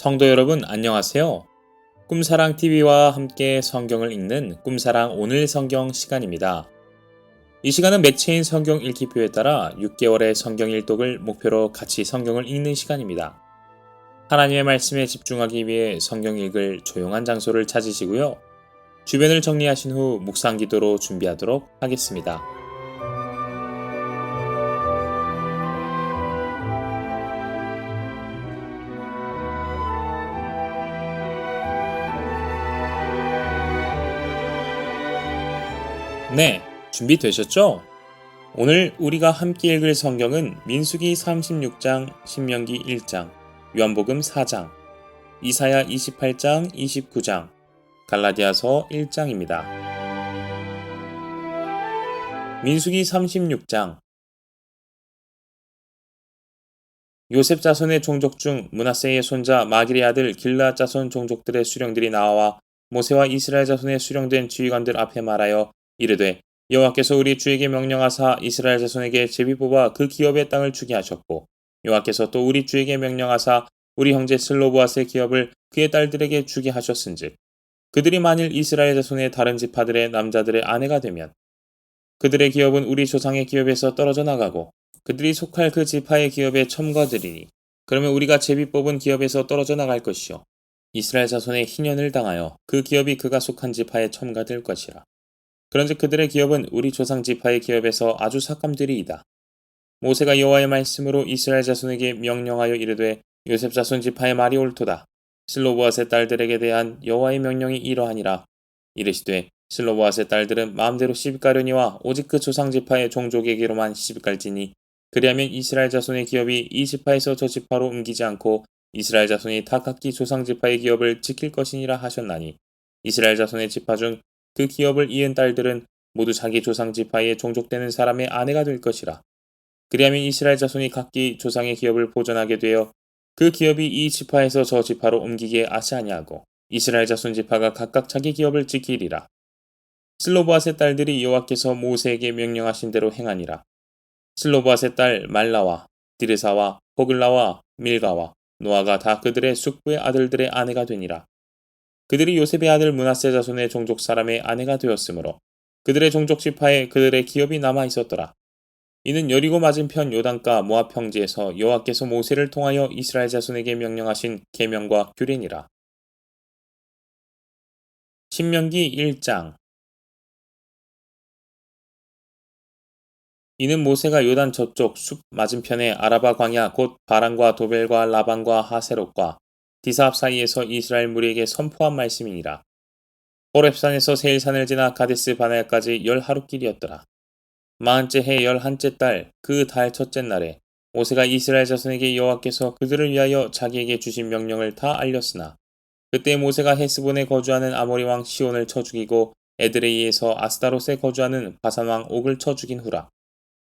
성도 여러분 안녕하세요. 꿈사랑 TV와 함께 성경을 읽는 꿈사랑 오늘 성경 시간입니다. 이 시간은 매체인 성경 읽기표에 따라 6개월의 성경 일독을 목표로 같이 성경을 읽는 시간입니다. 하나님의 말씀에 집중하기 위해 성경 읽을 조용한 장소를 찾으시고요. 주변을 정리하신 후 묵상 기도로 준비하도록 하겠습니다. 네, 준비되셨죠? 오늘 우리가 함께 읽을 성경은 민수기 36장, 신명기 1장, 요한복음 4장, 이사야 28장, 29장, 갈라디아서 1장입니다. 민수기 36장 요셉 자손의 종족 중 문하세의 손자 마길의 아들 길라 자손 종족들의 수령들이 나와 모세와 이스라엘 자손의 수령된 지휘관들 앞에 말하여 이르되 여호와께서 우리 주에게 명령하사 이스라엘 자손에게 제비 뽑아 그 기업의 땅을 주게 하셨고 여호와께서 또 우리 주에게 명령하사 우리 형제 슬로보아스의 기업을 그의 딸들에게 주게 하셨은즉 그들이 만일 이스라엘 자손의 다른 지파들의 남자들의 아내가 되면 그들의 기업은 우리 조상의 기업에서 떨어져 나가고 그들이 속할 그 지파의 기업에 첨가되리니 그러면 우리가 제비 뽑은 기업에서 떨어져 나갈 것이요. 이스라엘 자손의 희년을 당하여 그 기업이 그가 속한 지파에 첨가될 것이라 그런즉 그들의 기업은 우리 조상 지파의 기업에서 아주 삭감들이이다. 모세가 여호와의 말씀으로 이스라엘 자손에게 명령하여 이르되 요셉 자손 지파의 말이 옳도다. 슬로보아스의 딸들에게 대한 여호와의 명령이 이러하니라. 이르시되 슬로보아스의 딸들은 마음대로 시집가려니와 오직 그 조상 지파의 종족에게로만 시집갈지니 그리하면 이스라엘 자손의 기업이 이 지파에서 저 지파로 옮기지 않고 이스라엘 자손이 다 각기 조상 지파의 기업을 지킬 것이니라 하셨나니 이스라엘 자손의 지파 중 그 기업을 이은 딸들은 모두 자기 조상 지파에 종족되는 사람의 아내가 될 것이라. 그리하면 이스라엘 자손이 각기 조상의 기업을 보존하게 되어 그 기업이 이 지파에서 저 지파로 옮기기에 아시아니하고 이스라엘 자손 지파가 각각 자기 기업을 지키리라. 슬로보아스의 딸들이 여호와께서 모세에게 명령하신 대로 행하니라. 슬로보아스의 딸 말라와 디르사와 호글라와 밀가와 노아가 다 그들의 숙부의 아들들의 아내가 되니라. 그들이 요셉의 아들 문하세 자손의 종족 사람의 아내가 되었으므로 그들의 종족 지파에 그들의 기업이 남아 있었더라. 이는 여리고 맞은편 요단가 모압 평지에서 여호와께서 모세를 통하여 이스라엘 자손에게 명령하신 계명과 규례니라. 신명기 1장 이는 모세가 요단 저쪽 숲 맞은편에 아라바 광야 곧 바란과 도벨과 라반과 하세롯과 디사합 사이에서 이스라엘 무리에게 선포한 말씀이니라. 호렙산에서 세일산을 지나 가데스 바네아까지 열 하루 길이었더라. 마흔째 해 열한째 달 그 달 첫째 날에 모세가 이스라엘 자손에게 여호와께서 그들을 위하여 자기에게 주신 명령을 다 알렸으나 그때 모세가 헤스본에 거주하는 아모리 왕 시온을 쳐 죽이고 에드레이에서 아스타롯에 거주하는 바산 왕 옥을 쳐 죽인 후라.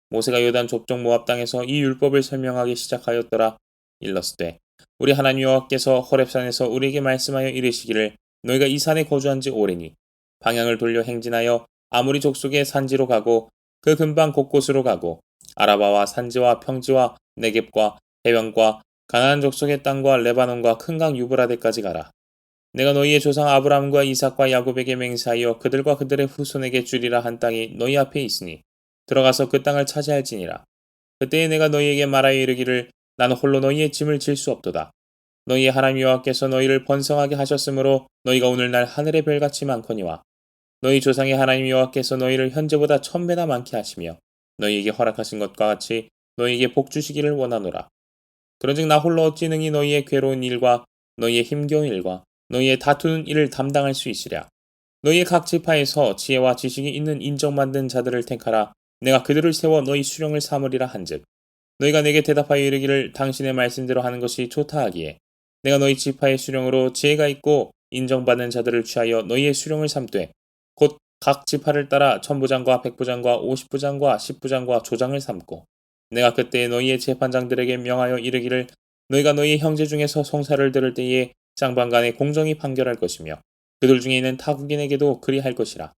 모세가 요단 좁종 모압 땅에서 이 율법을 설명하기 시작하였더라. 일러스되 우리 하나님 여호와께서 호렙산에서 우리에게 말씀하여 이르시기를 너희가 이 산에 거주한 지 오래니 방향을 돌려 행진하여 아무리 족속의 산지로 가고 그 근방 곳곳으로 가고 아라바와 산지와 평지와 네겝과 해변과 가나안 족속의 땅과 레바논과 큰 강 유브라데까지 가라. 내가 너희의 조상 아브라함과 이삭과 야곱에게 맹세하여 그들과 그들의 후손에게 주리라 한 땅이 너희 앞에 있으니 들어가서 그 땅을 차지할지니라. 그때에 내가 너희에게 말하여 이르기를 나는 홀로 너희의 짐을 질 수 없도다. 너희의 하나님 여호와께서 너희를 번성하게 하셨으므로 너희가 오늘날 하늘의 별같이 많거니와 너희 조상의 하나님 여호와께서 너희를 현재보다 천 배나 많게 하시며 너희에게 허락하신 것과 같이 너희에게 복 주시기를 원하노라. 그런즉 나 홀로 어찌 능히 너희의 괴로운 일과 너희의 힘겨운 일과 너희의 다투는 일을 담당할 수 있으랴. 너희의 각 지파에서 지혜와 지식이 있는 인정받는 자들을 택하라. 내가 그들을 세워 너희 수령을 삼으리라 한즉 너희가 내게 대답하여 이르기를 당신의 말씀대로 하는 것이 좋다 하기에 내가 너희 지파의 수령으로 지혜가 있고 인정받는 자들을 취하여 너희의 수령을 삼되 곧 각 지파를 따라 천부장과 백부장과 오십부장과 십부장과 조장을 삼고 내가 그때 너희의 재판장들에게 명하여 이르기를 너희가 너희 형제 중에서 송사를 들을 때에 장반간에 공정히 판결할 것이며 그들 중에 있는 타국인에게도 그리할 것이라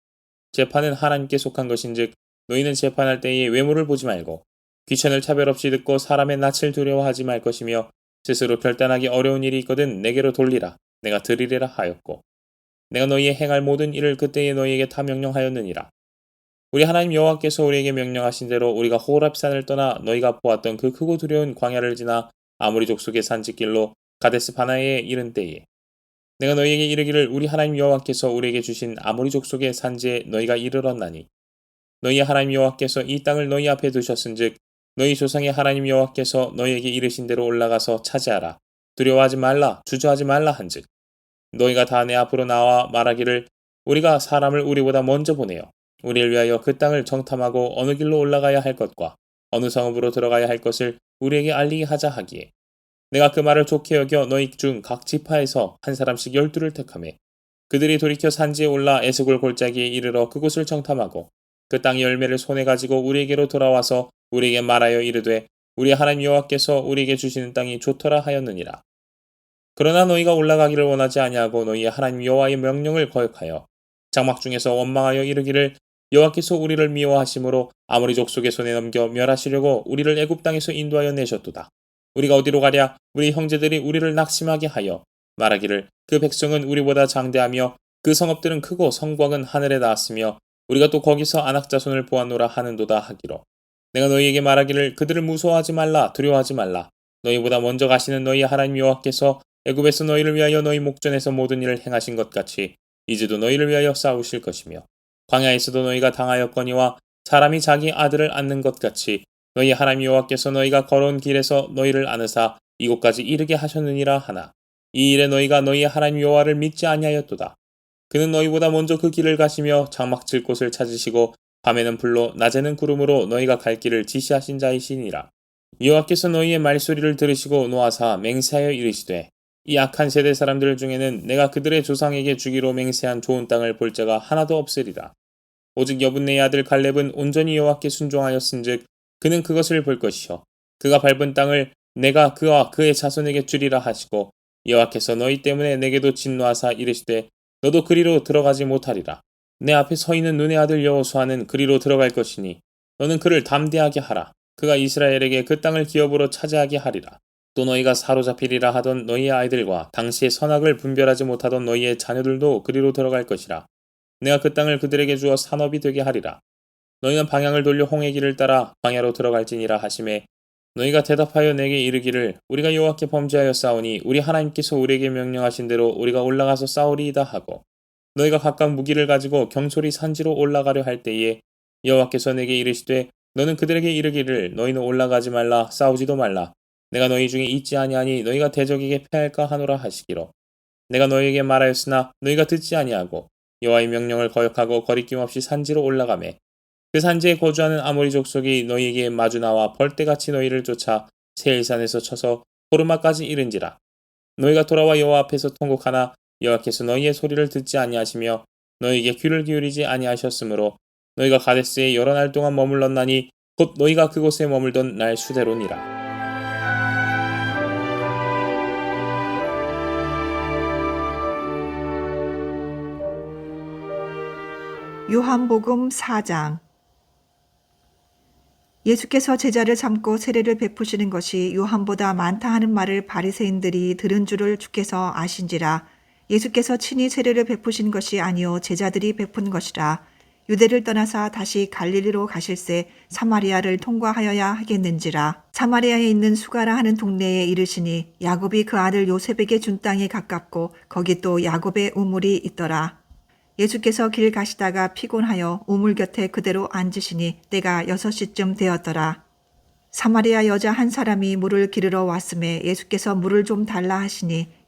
재판은 하나님께 속한 것인즉 너희는 재판할 때에 외모를 보지 말고 귀천을 차별 없이 듣고 사람의 낯을 두려워하지 말 것이며 스스로 결단하기 어려운 일이 있거든 내게로 돌리라. 내가 들으리라 하였고 내가 너희의 행할 모든 일을 그때에 너희에게 다 명령하였느니라. 우리 하나님 여호와께서 우리에게 명령하신 대로 우리가 호랍산을 떠나 너희가 보았던 그 크고 두려운 광야를 지나 아무리 족속의 산지길로 가데스 바나에 이른 때에 내가 너희에게 이르기를 우리 하나님 여호와께서 우리에게 주신 아무리 족속의 산지에 너희가 이르렀나니 너희 하나님 여호와께서 이 땅을 너희 앞에 두셨은즉 너희 조상의 하나님 여호와께서 너희에게 이르신 대로 올라가서 차지하라. 두려워하지 말라 주저하지 말라 한즉. 너희가 다 내 앞으로 나와 말하기를 우리가 사람을 우리보다 먼저 보내요 우리를 위하여 그 땅을 정탐하고 어느 길로 올라가야 할 것과 어느 성읍으로 들어가야 할 것을 우리에게 알리게 하자 하기에. 내가 그 말을 좋게 여겨 너희 중 각 지파에서 한 사람씩 열두를 택하매 그들이 돌이켜 산지에 올라 에스골 골짜기에 이르러 그곳을 정탐하고 그 땅의 열매를 손에 가지고 우리에게로 돌아와서 우리에게 말하여 이르되 우리 하나님 여호와께서 우리에게 주시는 땅이 좋더라 하였느니라. 그러나 너희가 올라가기를 원하지 아니하고 너희의 하나님 여호와의 명령을 거역하여 장막 중에서 원망하여 이르기를 여호와께서 우리를 미워하심으로 아무리 족속의 손에 넘겨 멸하시려고 우리를 애굽 땅에서 인도하여 내셨도다. 우리가 어디로 가랴 우리 형제들이 우리를 낙심하게 하여 말하기를 그 백성은 우리보다 장대하며 그 성읍들은 크고 성곽은 하늘에 닿았으며 우리가 또 거기서 안악자손을 보았노라 하는도다 하기로 내가 너희에게 말하기를 그들을 무서워하지 말라 두려워하지 말라. 너희보다 먼저 가시는 너희 하나님 여호와께서 애굽에서 너희를 위하여 너희 목전에서 모든 일을 행하신 것 같이 이제도 너희를 위하여 싸우실 것이며 광야에서도 너희가 당하였거니와 사람이 자기 아들을 안는 것 같이 너희 하나님 여호와께서 너희가 걸어온 길에서 너희를 안으사 이곳까지 이르게 하셨느니라 하나. 이 일에 너희가 너희 하나님 여호와를 믿지 아니하였도다. 그는 너희보다 먼저 그 길을 가시며 장막 칠 곳을 찾으시고 밤에는 불로 낮에는 구름으로 너희가 갈 길을 지시하신 자이시니라. 여호와께서 너희의 말소리를 들으시고 노하사 맹세하여 이르시되 이 악한 세대 사람들 중에는 내가 그들의 조상에게 주기로 맹세한 좋은 땅을 볼 자가 하나도 없으리라. 오직 여분네의 아들 갈렙은 온전히 여호와께 순종하였은즉 그는 그것을 볼 것이요. 그가 밟은 땅을 내가 그와 그의 자손에게 주리라 하시고 여호와께서 너희 때문에 내게도 진노하사 이르시되 너도 그리로 들어가지 못하리라 내 앞에 서 있는 눈의 아들 여호수아는 그리로 들어갈 것이니 너는 그를 담대하게 하라. 그가 이스라엘에게 그 땅을 기업으로 차지하게 하리라. 또 너희가 사로잡히리라 하던 너희의 아이들과 당시의 선악을 분별하지 못하던 너희의 자녀들도 그리로 들어갈 것이라. 내가 그 땅을 그들에게 주어 산업이 되게 하리라. 너희는 방향을 돌려 홍해 길을 따라 광야로 들어갈지니라 하심에 너희가 대답하여 내게 이르기를 우리가 여호와께 범죄하여 싸우니 우리 하나님께서 우리에게 명령하신 대로 우리가 올라가서 싸우리이다 하고 너희가 각각 무기를 가지고 경솔이 산지로 올라가려 할 때에 여호와께서 내게 이르시되 너는 그들에게 이르기를 너희는 올라가지 말라 싸우지도 말라. 내가 너희 중에 있지 아니하니 너희가 대적에게 패할까 하노라 하시기로. 내가 너희에게 말하였으나 너희가 듣지 아니하고 여호와의 명령을 거역하고 거리낌 없이 산지로 올라가매 그 산지에 거주하는 아모리 족속이 너희에게 마주 나와 벌떼같이 너희를 쫓아 세일산에서 쳐서 호르마까지 이른지라. 너희가 돌아와 여호와 앞에서 통곡하나 여호와께서 너희의 소리를 듣지 아니하시며 너희에게 귀를 기울이지 아니하셨으므로 너희가 가데스에 여러 날 동안 머물렀나니 곧 너희가 그곳에 머물던 날 수대로니라. 요한복음 4장 예수께서 제자를 삼고 세례를 베푸시는 것이 요한보다 많다 하는 말을 바리새인들이 들은 줄을 주께서 아신지라 예수께서 친히 세례를 베푸신 것이 아니요 제자들이 베푼 것이라. 유대를 떠나사 다시 갈릴리로 가실새 사마리아를 통과하여야 하겠는지라. 사마리아에 있는 수가라 하는 동네에 이르시니 야곱이 그 아들 요셉에게 준 땅이 가깝고 거기 또 야곱의 우물이 있더라. 예수께서 길 가시다가 피곤하여 우물 곁에 그대로 앉으시니 때가 여섯 시쯤 되었더라. 사마리아 여자 한 사람이 물을 기르러 왔음에 예수께서 물을 좀 달라 하시니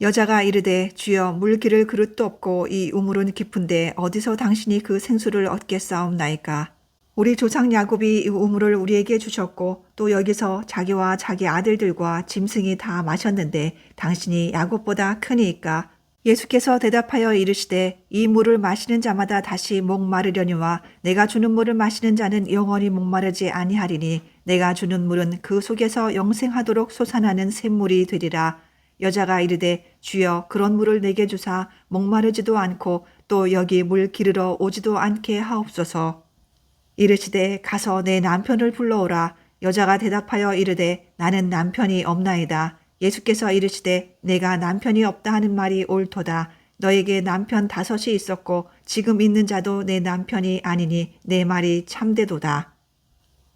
여자가 이르되 주여 물 기를 그릇도 없고 이 우물은 깊은데 어디서 당신이 그 생수를 얻겠사옵나이까. 우리 조상 야곱이 이 우물을 우리에게 주셨고 또 여기서 자기와 자기 아들들과 짐승이 다 마셨는데 당신이 야곱보다 크니이까 예수께서 대답하여 이르시되 이 물을 마시는 자마다 다시 목마르려니와 내가 주는 물을 마시는 자는 영원히 목마르지 아니하리니 내가 주는 물은 그 속에서 영생하도록 솟아나는 샘물이 되리라. 여자가 이르되 주여 그런 물을 내게 주사 목마르지도 않고 또 여기 물 기르러 오지도 않게 하옵소서. 이르시되 가서 내 남편을 불러오라. 여자가 대답하여 이르되 나는 남편이 없나이다. 예수께서 이르시되 내가 남편이 없다 하는 말이 옳도다. 너에게 남편 다섯이 있었고 지금 있는 자도 내 남편이 아니니 내 말이 참되도다.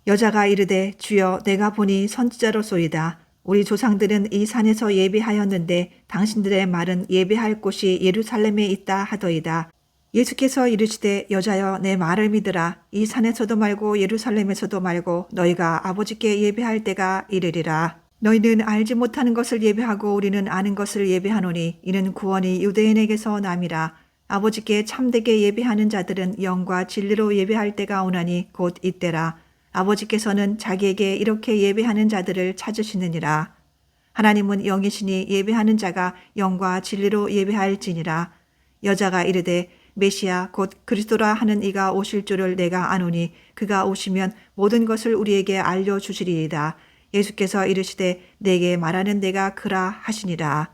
여자가 이르되 주여 내가 보니 선지자로소이다. 우리 조상들은 이 산에서 예배하였는데 당신들의 말은 예배할 곳이 예루살렘에 있다 하더이다. 예수께서 이르시되 여자여 내 말을 믿으라. 이 산에서도 말고 예루살렘에서도 말고 너희가 아버지께 예배할 때가 이르리라. 너희는 알지 못하는 것을 예배하고 우리는 아는 것을 예배하노니 이는 구원이 유대인에게서 남이라. 아버지께 참되게 예배하는 자들은 영과 진리로 예배할 때가 오나니 곧 이때라. 아버지께서는 자기에게 이렇게 예배하는 자들을 찾으시느니라. 하나님은 영이시니 예배하는 자가 영과 진리로 예배할지니라. 여자가 이르되 메시아 곧 그리스도라 하는 이가 오실 줄을 내가 아노니 그가 오시면 모든 것을 우리에게 알려 주시리이다. 예수께서 이르시되 내게 말하는 내가 그라 하시니라.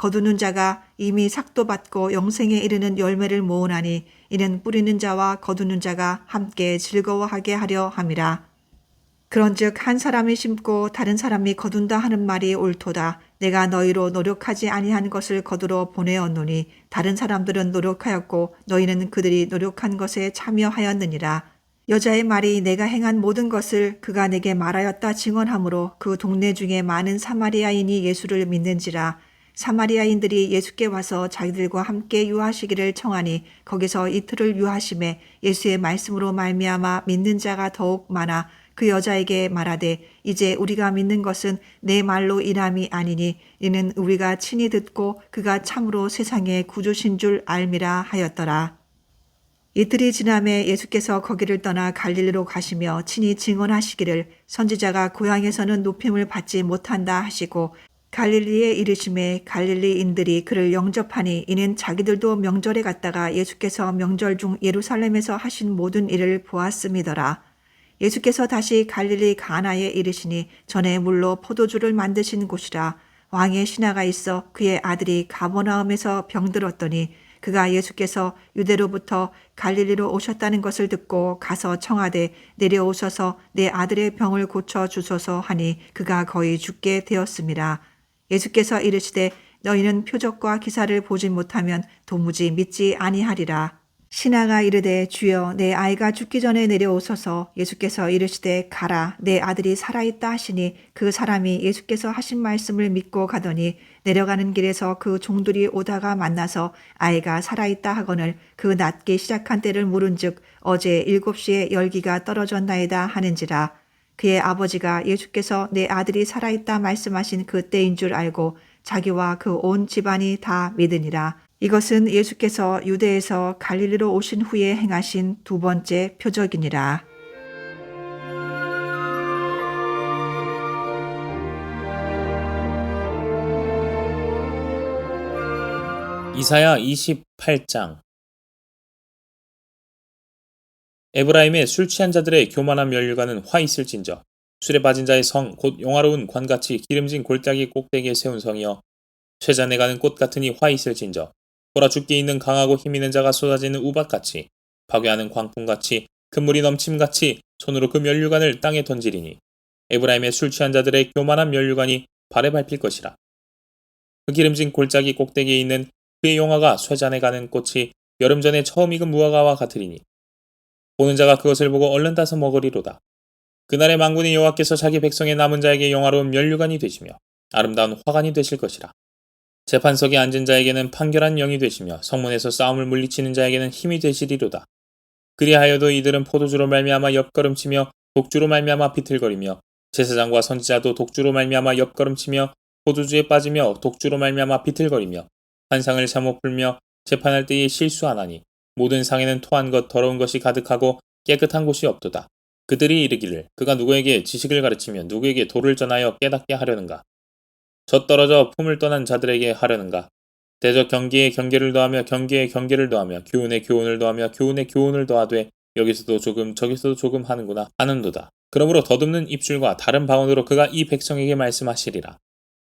거두는 자가 이미 삭도 받고 영생에 이르는 열매를 모으나니 이는 뿌리는 자와 거두는 자가 함께 즐거워하게 하려 함이라. 그런즉 한 사람이 심고 다른 사람이 거둔다 하는 말이 옳도다. 내가 너희로 노력하지 아니한 것을 거두러 보내었노니 다른 사람들은 노력하였고 너희는 그들이 노력한 것에 참여하였느니라. 여자의 말이 내가 행한 모든 것을 그가 내게 말하였다 증언하므로 그 동네 중에 많은 사마리아인이 예수를 믿는지라. 사마리아인들이 예수께 와서 자기들과 함께 유하시기를 청하니 거기서 이틀을 유하심에 예수의 말씀으로 말미암아 믿는 자가 더욱 많아 그 여자에게 말하되 이제 우리가 믿는 것은 내 말로 인함이 아니니 이는 우리가 친히 듣고 그가 참으로 세상의 구주신 줄 알미라 하였더라. 이틀이 지남에 예수께서 거기를 떠나 갈릴리로 가시며 친히 증언하시기를 선지자가 고향에서는 높임을 받지 못한다 하시고 갈릴리에 이르심에 갈릴리인들이 그를 영접하니 이는 자기들도 명절에 갔다가 예수께서 명절 중 예루살렘에서 하신 모든 일을 보았음이더라. 예수께서 다시 갈릴리 가나에 이르시니 전에 물로 포도주를 만드신 곳이라 왕의 신하가 있어 그의 아들이 가버나움에서 병들었더니 그가 예수께서 유대로부터 갈릴리로 오셨다는 것을 듣고 가서 청하되 내려오셔서 내 아들의 병을 고쳐 주소서 하니 그가 거의 죽게 되었습니다. 예수께서 이르시되 너희는 표적과 기사를 보지 못하면 도무지 믿지 아니하리라. 신하가 이르되 주여 내 아이가 죽기 전에 내려오소서 예수께서 이르시되 가라 내 아들이 살아있다 하시니 그 사람이 예수께서 하신 말씀을 믿고 가더니 내려가는 길에서 그 종들이 오다가 만나서 아이가 살아있다 하거늘 그 낫기 시작한 때를 물은즉 어제 일곱 시에 열기가 떨어졌나이다 하는지라 그의 아버지가 예수께서 내 아들이 살아있다 말씀하신 그 때인 줄 알고 자기와 그 온 집안이 다 믿으니라. 이것은 예수께서 유대에서 갈릴리로 오신 후에 행하신 두 번째 표적이니라. 이사야 28장 에브라임의 술 취한 자들의 교만한 멸류관은 화 있을진저. 술에 빠진 자의 성 곧 용화로운 관같이 기름진 골짜기 꼭대기에 세운 성이여. 쇠잔에 가는 꽃 같으니 화 있을진저. 보라 죽게 있는 강하고 힘 있는 자가 쏟아지는 우박같이 파괴하는 광풍같이 금물이 넘침같이 손으로 그 면류관을 땅에 던지리니. 에브라임의 술 취한 자들의 교만한 면류관이 발에 밟힐 것이라. 그 기름진 골짜기 꼭대기에 있는 그의 용화가 쇠잔에 가는 꽃이 여름 전에 처음 익은 무화과와 같으리니 보는 자가 그것을 보고 얼른 따서 먹으리로다. 그날의 망군의 여호와께서 자기 백성의 남은 자에게 영화로운 면류관이 되시며 아름다운 화관이 되실 것이라. 재판석에 앉은 자에게는 판결한 영이 되시며 성문에서 싸움을 물리치는 자에게는 힘이 되시리로다. 그리하여도 이들은 포도주로 말미암아 옆걸음치며 독주로 말미암아 비틀거리며 제사장과 선지자도 독주로 말미암아 옆걸음치며 포도주에 빠지며 독주로 말미암아 비틀거리며 환상을 잘못 풀며 재판할 때에 실수하나니 모든 상에는 토한 것 더러운 것이 가득하고 깨끗한 곳이 없도다. 그들이 이르기를 그가 누구에게 지식을 가르치며 누구에게 도를 전하여 깨닫게 하려는가 젖 떨어져 품을 떠난 자들에게 하려는가 대적 경계에 경계를 더하며 경계에 경계를 더하며 교훈에 교훈을 더하며 교훈에 교훈을 더하되 여기서도 조금 저기서도 조금 하는구나 하는도다. 그러므로 더듬는 입술과 다른 방언으로 그가 이 백성에게 말씀하시리라.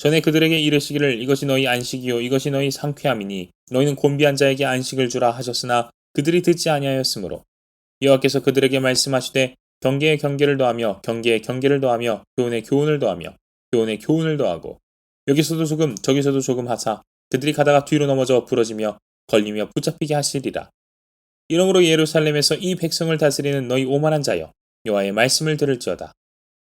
전에 그들에게 이르시기를 이것이 너희 안식이요 이것이 너희 상쾌함이니 너희는 곤비한 자에게 안식을 주라 하셨으나 그들이 듣지 아니하였으므로 여호와께서 그들에게 말씀하시되 경계에 경계를 더하며 경계에 경계를 더하며 교훈에 교훈을 더하며 교훈에 교훈을 더하고 여기서도 조금 저기서도 조금 하사 그들이 가다가 뒤로 넘어져 부러지며 걸리며 붙잡히게 하시리라. 이러므로 예루살렘에서 이 백성을 다스리는 너희 오만한 자여 여호와의 말씀을 들을지어다.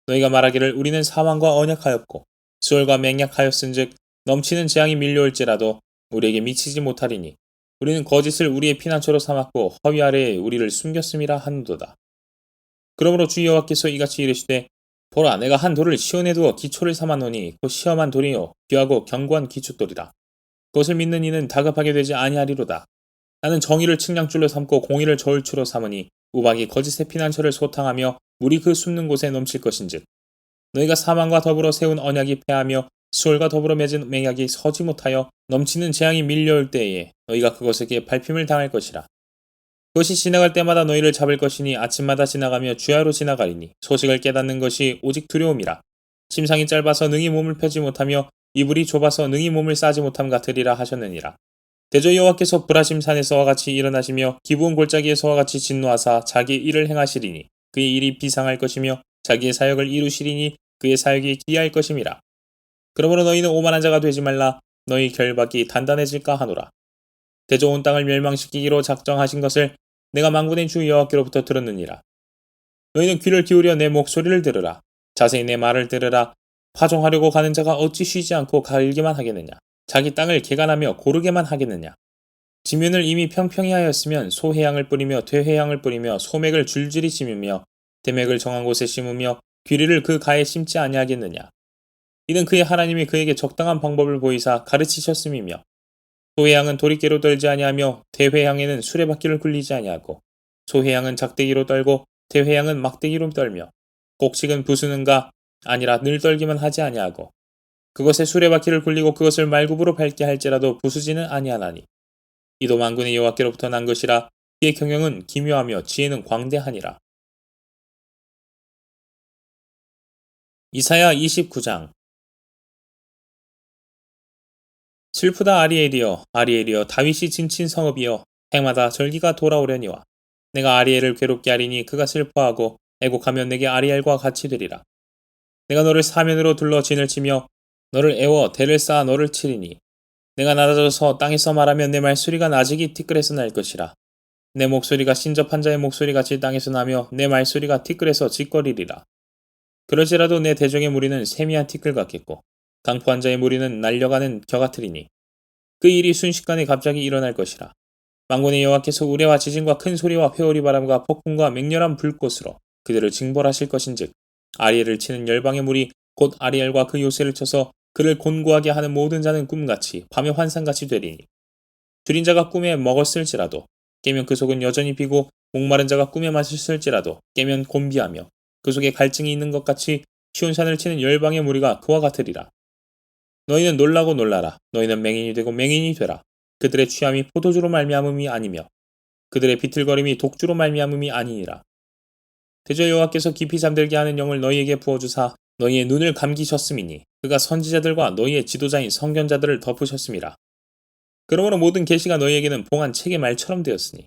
너희가 말하기를 우리는 사망과 언약하였고 수월과 맹약하였은즉 넘치는 재앙이 밀려올지라도 우리에게 미치지 못하리니 우리는 거짓을 우리의 피난처로 삼았고 허위 아래에 우리를 숨겼음이라 하는도다. 그러므로 주 여호와께서 이같이 이르시되 보라 내가 한 돌을 시온에 두어 기초를 삼아노니 곧 시험한 돌이요 귀하고 견고한 기초돌이라. 그것을 믿는 이는 다급하게 되지 아니하리로다. 나는 정의를 측량줄로 삼고 공의를 저울추로 삼으니 우박이 거짓의 피난처를 소탕하며 물이 그 숨는 곳에 넘칠 것인즉 너희가 사망과 더불어 세운 언약이 패하며 수월과 더불어 맺은 맹약이 서지 못하여 넘치는 재앙이 밀려올 때에 너희가 그것에게 밟힘을 당할 것이라. 그것이 지나갈 때마다 너희를 잡을 것이니 아침마다 지나가며 주야로 지나가리니 소식을 깨닫는 것이 오직 두려움이라. 심상이 짧아서 능히 몸을 펴지 못하며 이불이 좁아서 능히 몸을 싸지 못함 같으리라 하셨느니라. 대저 여호와께서 브라심 산에서와 같이 일어나시며 기부온 골짜기에서와 같이 진노하사 자기 일을 행하시리니 그의 일이 비상할 것이며 자기의 사역을 이루시리니 그의 사역이 기이할 것임이라. 그러므로 너희는 오만한 자가 되지 말라 너희 결박이 단단해질까 하노라. 대저 온 땅을 멸망시키기로 작정하신 것을 내가 망군의 주 여호와께로부터 들었느니라. 너희는 귀를 기울여 내 목소리를 들으라. 자세히 내 말을 들으라. 파종하려고 가는 자가 어찌 쉬지 않고 갈기만 하겠느냐. 자기 땅을 개간하며 고르게만 하겠느냐. 지면을 이미 평평히 하였으면 소해양을 뿌리며 되해양을 뿌리며 소맥을 줄줄이 심으며 대맥을 정한 곳에 심으며 귀리를 그 가에 심지 아니하겠느냐. 이는 그의 하나님이 그에게 적당한 방법을 보이사 가르치셨음이며 소해양은 도리깨로 떨지 아니하며 대회양에는 수레바퀴를 굴리지 아니하고 소해양은 작대기로 떨고 대회양은 막대기로 떨며 곡식은 부수는가 아니라 늘 떨기만 하지 아니하고 그것에 수레바퀴를 굴리고 그것을 말굽으로 밟게 할지라도 부수지는 아니하나니 이도 만군의 여호와께로부터 난 것이라 그의 경영은 기묘하며 지혜는 광대하니라. 이사야 29장. 슬프다 아리엘이여. 아리엘이여 다윗이 진친 성읍이여. 해마다 절기가 돌아오려니와. 내가 아리엘을 괴롭게 하리니 그가 슬퍼하고 애곡하면 내게 아리엘과 같이 되리라. 내가 너를 사면으로 둘러 진을 치며 너를 애워 대를 쌓아 너를 치리니. 내가 낮아져서 땅에서 말하면 내 말소리가 나직이 티끌에서 날 것이라. 내 목소리가 신접한 자의 목소리같이 땅에서 나며 내 말소리가 티끌에서 짓거리리라 그럴지라도 내 대적의 무리는 세미한 티끌 같겠고 강포한 자의 무리는 날려가는 겨 같으리니 그 일이 순식간에 갑자기 일어날 것이라. 망군의 여호와께서 우레와 지진과 큰 소리와 회오리 바람과 폭풍과 맹렬한 불꽃으로 그들을 징벌하실 것인즉 아리엘을 치는 열방의 물이 곧 아리엘과 그 요새를 쳐서 그를 곤고하게 하는 모든 자는 꿈같이 밤의 환상같이 되리니 줄인 자가 꿈에 먹었을지라도 깨면 그 속은 여전히 비고 목마른 자가 꿈에 마셨을지라도 깨면 곤비하며 그 속에 갈증이 있는 것 같이 시온산을 치는 열방의 무리가 그와 같으리라. 너희는 놀라고 놀라라. 너희는 맹인이 되고 맹인이 되라. 그들의 취함이 포도주로 말미암음이 아니며 그들의 비틀거림이 독주로 말미암음이 아니니라. 대저 여호와께서 깊이 잠들게 하는 영을 너희에게 부어주사 너희의 눈을 감기셨음이니 그가 선지자들과 너희의 지도자인 성견자들을 덮으셨음이라. 그러므로 모든 계시가 너희에게는 봉한 책의 말처럼 되었으니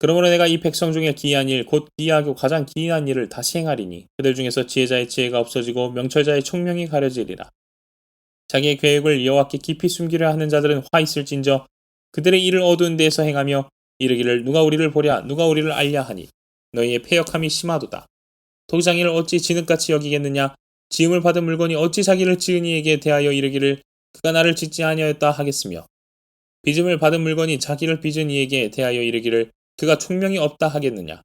그러므로 내가 이 백성 중에 기이한 일, 곧 기이하고 가장 기이한 일을 다시 행하리니 그들 중에서 지혜자의 지혜가 없어지고 명철자의 총명이 가려지리라. 자기의 계획을 여호와께 깊이 숨기려 하는 자들은 화 있을진저 그들의 일을 어두운 데에서 행하며 이르기를 누가 우리를 보랴 누가 우리를 알랴 하니 너희의 패역함이 심하도다. 도장이를 어찌 진흙같이 여기겠느냐 지음을 받은 물건이 어찌 자기를 지은 이에게 대하여 이르기를 그가 나를 짓지 아니하였다 하겠으며 빚음을 받은 물건이 자기를 빚은 이에게 대하여 이르기를 그가 총명이 없다 하겠느냐.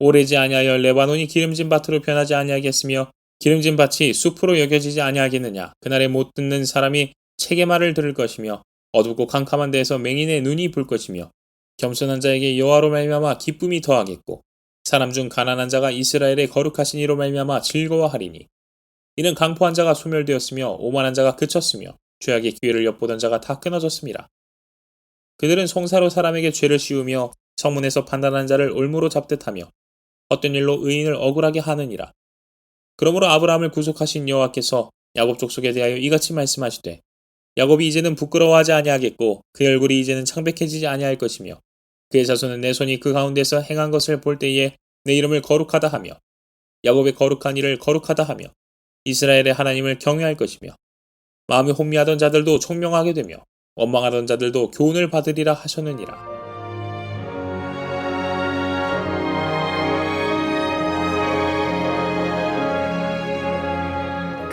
오래지 아니하여 레바논이 기름진 밭으로 변하지 아니하겠으며 기름진 밭이 숲으로 여겨지지 아니하겠느냐. 그날에 못 듣는 사람이 책의 말을 들을 것이며 어둡고 캄캄한 데에서 맹인의 눈이 불 것이며 겸손한 자에게 여호와로 말미암아 기쁨이 더하겠고 사람 중 가난한 자가 이스라엘의 거룩하신 이로 말미암아 즐거워하리니 이는 강포한 자가 소멸되었으며 오만한 자가 그쳤으며 죄악의 기회를 엿보던 자가 다 끊어졌습니다. 그들은 송사로 사람에게 죄를 씌우며 성문에서 판단한 자를 올무로 잡듯하며 헛된 일로 의인을 억울하게 하느니라. 그러므로 아브라함을 구속하신 여호와께서 야곱 족속에 대하여 이같이 말씀하시되 야곱이 이제는 부끄러워하지 아니하겠고 그의 얼굴이 이제는 창백해지지 아니할 것이며 그의 자손은 내 손이 그 가운데서 행한 것을 볼 때에 내 이름을 거룩하다 하며 야곱의 거룩한 일을 거룩하다 하며 이스라엘의 하나님을 경외할 것이며 마음이 혼미하던 자들도 총명하게 되며 원망하던 자들도 교훈을 받으리라 하셨느니라.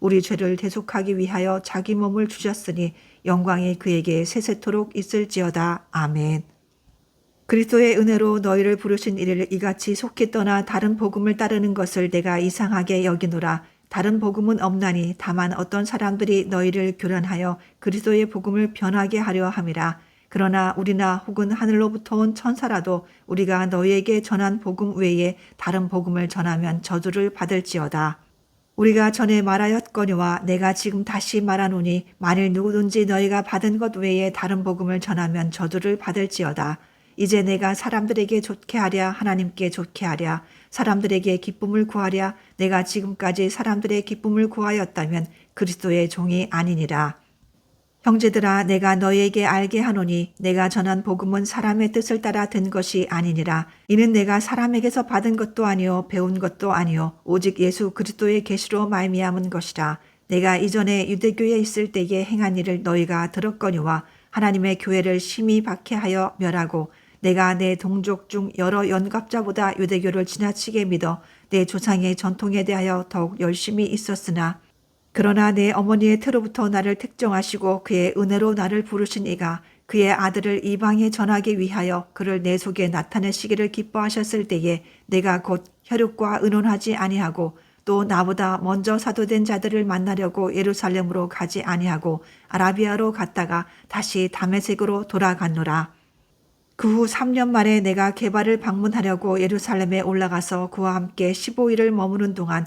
우리 죄를 대속하기 위하여 자기 몸을 주셨으니 영광이 그에게 세세토록 있을지어다. 아멘. 그리스도의 은혜로 너희를 부르신 이를 이같이 속히 떠나 다른 복음을 따르는 것을 내가 이상하게 여기노라. 다른 복음은 없나니 다만 어떤 사람들이 너희를 교란하여 그리스도의 복음을 변하게 하려 함이라. 그러나 우리나 혹은 하늘로부터 온 천사라도 우리가 너희에게 전한 복음 외에 다른 복음을 전하면 저주를 받을지어다. 우리가 전에 말하였거니와 내가 지금 다시 말하노니 만일 누구든지 너희가 받은 것 외에 다른 복음을 전하면 저주를 받을지어다. 이제 내가 사람들에게 좋게 하랴 하나님께 좋게 하랴 사람들에게 기쁨을 구하랴 내가 지금까지 사람들의 기쁨을 구하였다면 그리스도의 종이 아니니라. 형제들아 내가 너희에게 알게 하노니 내가 전한 복음은 사람의 뜻을 따라 된 것이 아니니라. 이는 내가 사람에게서 받은 것도 아니요 배운 것도 아니요 오직 예수 그리스도의 계시로 말미암은 것이라. 내가 이전에 유대교에 있을 때에 행한 일을 너희가 들었거니와 하나님의 교회를 심히 박해하여 멸하고 내가 내 동족 중 여러 연갑자보다 유대교를 지나치게 믿어 내 조상의 전통에 대하여 더욱 열심히 있었으나 그러나 내 어머니의 태로부터 나를 특정하시고 그의 은혜로 나를 부르신 이가 그의 아들을 이방에 전하기 위하여 그를 내 속에 나타내시기를 기뻐하셨을 때에 내가 곧 혈육과 의논하지 아니하고 또 나보다 먼저 사도된 자들을 만나려고 예루살렘으로 가지 아니하고 아라비아로 갔다가 다시 다메섹으로 돌아갔노라. 그 후 3년 만에 내가 개발을 방문하려고 예루살렘에 올라가서 그와 함께 15일을 머무는 동안